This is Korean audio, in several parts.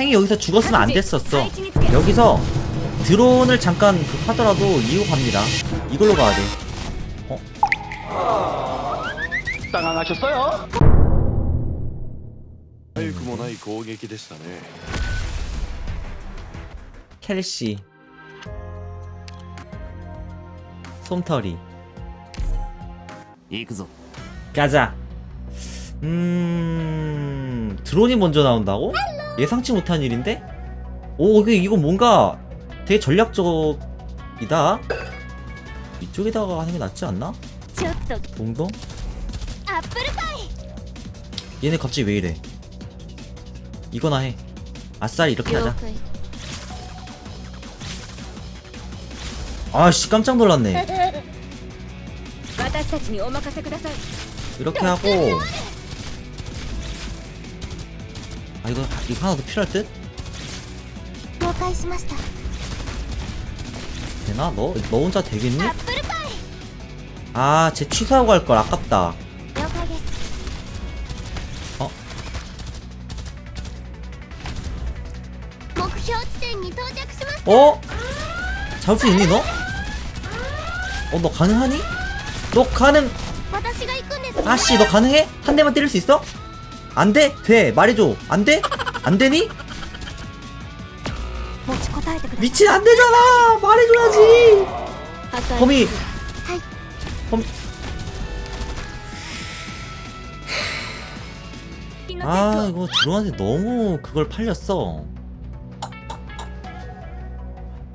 탱이 여기서 죽었으면 안 됐었어. 여기서 드론을 잠깐 그 급하더라도 이후 갑니다. 이걸로 가야 돼. 어? 당황하셨어요? 켈시. 솜털이. 가자. 음... 드론이 먼저 나온다고? 예상치 못한 일인데? 오 그 이거 뭔가 되게 전략적이다. 이쪽에다가 하는 게 낫지 않나? 동동? 얘네 갑자기 왜 이래? 이거나 해. 아싸리 이렇게 하자. 아씨 깜짝 놀랐네. 이렇게 하고 이거 이거 하나 더 필요할 듯? 되나? 너? 너 혼자 되겠니? 아, 아 쟤 취소하고 갈 걸 아깝다. 어? 어? 잡을 수 있니 너? 어, 너 가능하니? 너 가능? 아씨, 너 가능해? 한 대만 때릴 수 있어? 안 돼? 돼. 말해줘. 안 돼? 안 되니? 미친 안 되잖아. 말해줘야지. 범이. 범. 아 이거 드론한테 너무 그걸 팔렸어.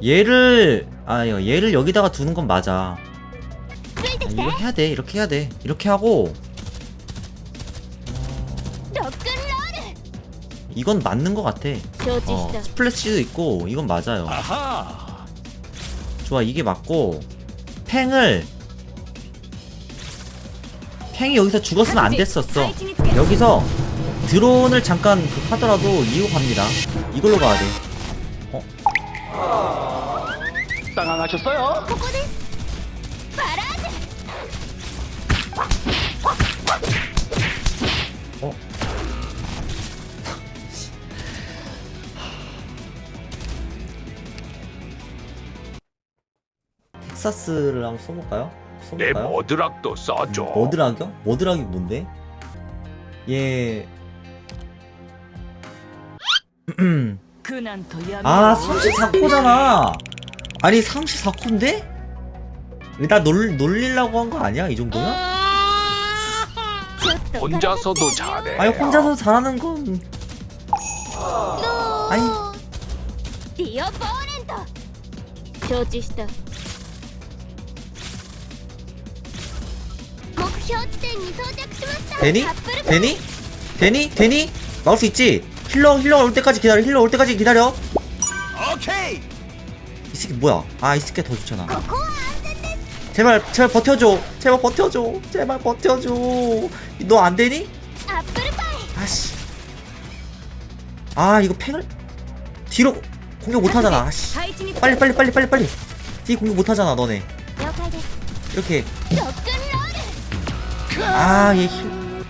얘를 아 얘를 여기다가 두는 건 맞아. 아, 이거 해야 돼. 이렇게 해야 돼. 이렇게 하고 이건 맞는 것 같아. 어, 스플래시도 있고 이건 맞아요. 좋아 이게 맞고 팽을. 팽이 여기서 죽었으면 안 됐었어. 여기서 드론을 잠깐 그 하더라도 이후 갑니다. 이걸로 가야 돼. 어? 당황하셨어요? 텍사스를 한번 써볼까요? 내 써볼까요? 머드락도 써줘. 머드락이요? 머드락이 뭔데? 얘... 아 34코잖아 아니 34코인데? 나 놀, 놀리려고 한 거 아니야 이 정도면? ちょっと 혼자서도 잘해. 아니 혼자서 잘하는 건 아니 ディオ・ボーレント承知した 되니? 되니? 되니? 되니? 나올 수 있지? 힐러 힐러 올 때까지 기다려 힐러 올 때까지 기다려. 오케이. 이 새끼 뭐야? 아 이 새끼 더 좋잖아. 제발 제발 버텨줘. 제발 버텨줘. 제발 버텨줘. 너 안 되니? 아씨. 아 이거 팽을? 뒤로 공격 못하잖아. 아씨. 빨리 빨리 빨리 빨리 빨리. 뒤 공격 못하잖아 너네. 네, 이렇게. 아, 얘 힘.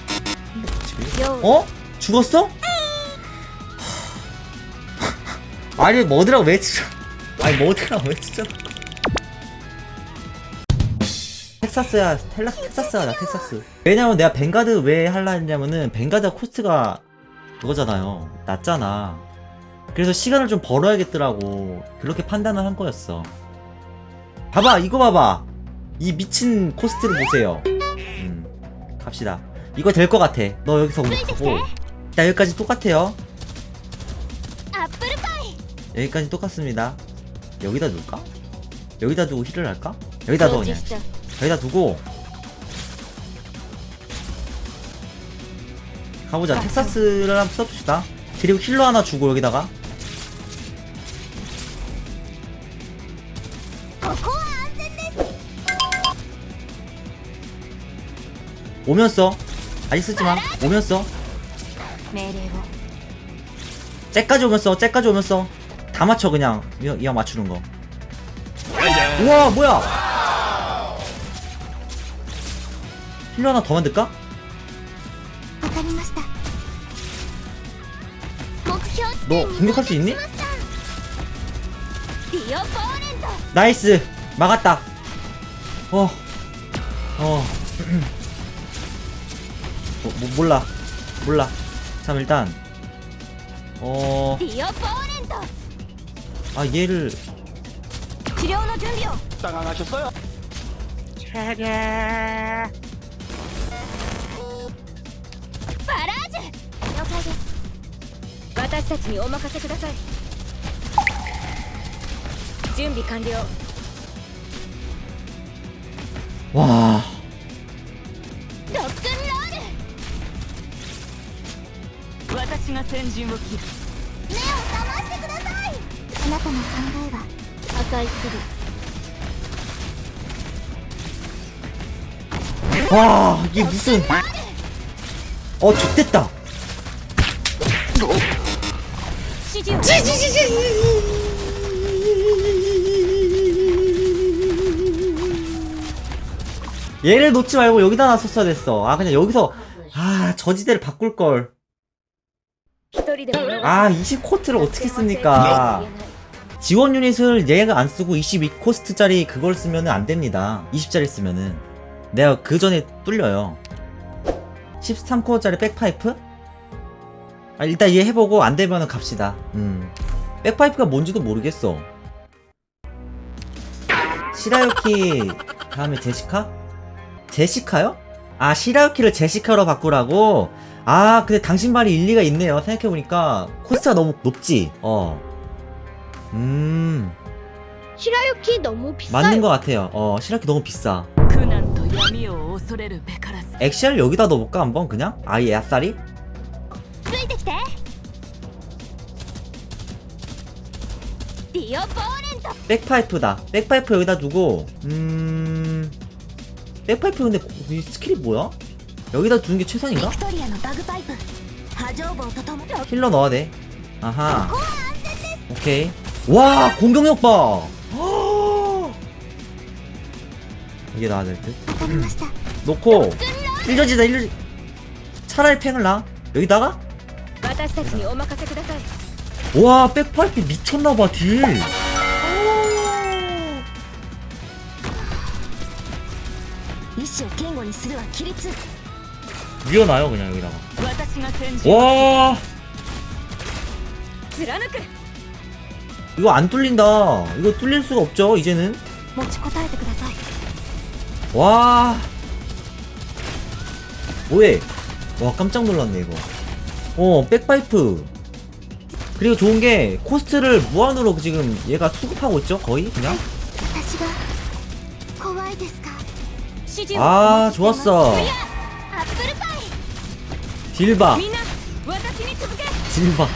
어? 죽었어? 아니, 뭐드라, 왜 치자. 아니, 뭐드라, 왜 치자. 텍사스야, 텔라, 텍사스야, 나 텍사스. 왜냐면 내가 벵가드 왜 할라 했냐면은, 벵가드 코스트가 그거잖아요. 낮잖아. 그래서 시간을 좀 벌어야겠더라고. 그렇게 판단을 한 거였어. 봐봐, 이거 봐봐. 이 미친 코스트를 보세요. 갑시다. 이거 될 것 같아. 너 여기서 공격하고. 나 여기까지 똑같아요. 여기까지 똑같습니다. 여기다 둘까? 여기다 두고 힐을 할까? 여기다 둬 그냥. 여기다 두고. 가보자. 텍사스를 한번 써봅시다. 그리고 힐러 하나 주고 여기다가. 오면서. 아직 쓰지마 오면서. 째까지 오면서 째까지 오면서. 다 맞춰 그냥. 이왕 맞추는 거. 우와 뭐야? 힐러 하나 더 만들까? 너 공격할 수 있니? 나이스. 막았다. 어어. 어. 어. 뭐, 뭐, 몰라. 몰라. 참 일단. 어... 아 얘를. 당황하셨어요? 차례 바라즈! 와타시타치니 오마카세 쿠다사이 준비 완료 와... 私が先陣を切る目を覚ましてくださいあなたの考えは破壊する 와 이게 무슨 어 좋댔다 指示を 얘를 놓지 말고 여기다 놨었어야 됐어 아 그냥 여기서 아 저지대를 바꿀걸 一人でも逃 아 20코트를 어떻게 씁니까? 지원 유닛을 얘가 안 쓰고 22코스트짜리 그걸 쓰면 안 됩니다. 20짜리 쓰면은. 내가 그 전에 뚫려요. 13코어짜리 백파이프? 아 일단 얘 해보고 안 되면은 갑시다. 음. 백파이프가 뭔지도 모르겠어. 시라유키 다음에 제시카? 제시카요? 아 시라유키를 제시카로 바꾸라고? 아 근데 당신 말이 일리가 있네요 생각해보니까 코스트가 너무 높지? 어 음, 白雪너무 비싸요 맞는 것 같아요. 어, 시라키 너무 비싸. 苦難と闇を恐れるべからず 엑셀 여기다 넣어볼까, 한번 그냥? 아예 아싸리? ついてきてディオポーレント 백파이프다. 백파이프 여기다 두고, 음, 백파이프 근데 고- 이 스킬이 뭐야? 여기다 두는 게 최선인가? 힐러 넣어야 돼. 아하. 오케이. 와, 공격력 봐! 이게 나야 될 듯. 놓고. 일저지다, 일저지. 차라리 팽을 놔. 여기다가? 와, 백팔피 미쳤나봐, 딜. 오. 밀어놔요 그냥 여기다가. 와 이거 안 뚫린다. 이거 뚫릴 수가 없죠 이제는. 와! 뭐해? 와 깜짝 놀랐네 이거. 어 백파이프. 그리고 좋은게 코스트를 무한으로 지금 얘가 수급하고 있죠 거의? 그냥? 아 좋았어. 딜바. 딜바.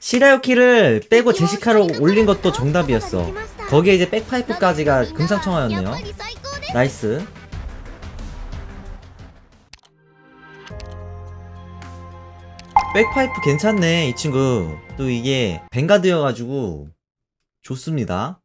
시라요키를 빼고 제시카로 올린 것도 정답이었어. 거기에 이제 백파이프까지가 금상첨화였네요. 나이스. 백파이프 괜찮네 이 친구. 또 이게 벵가드여가지고 좋습니다.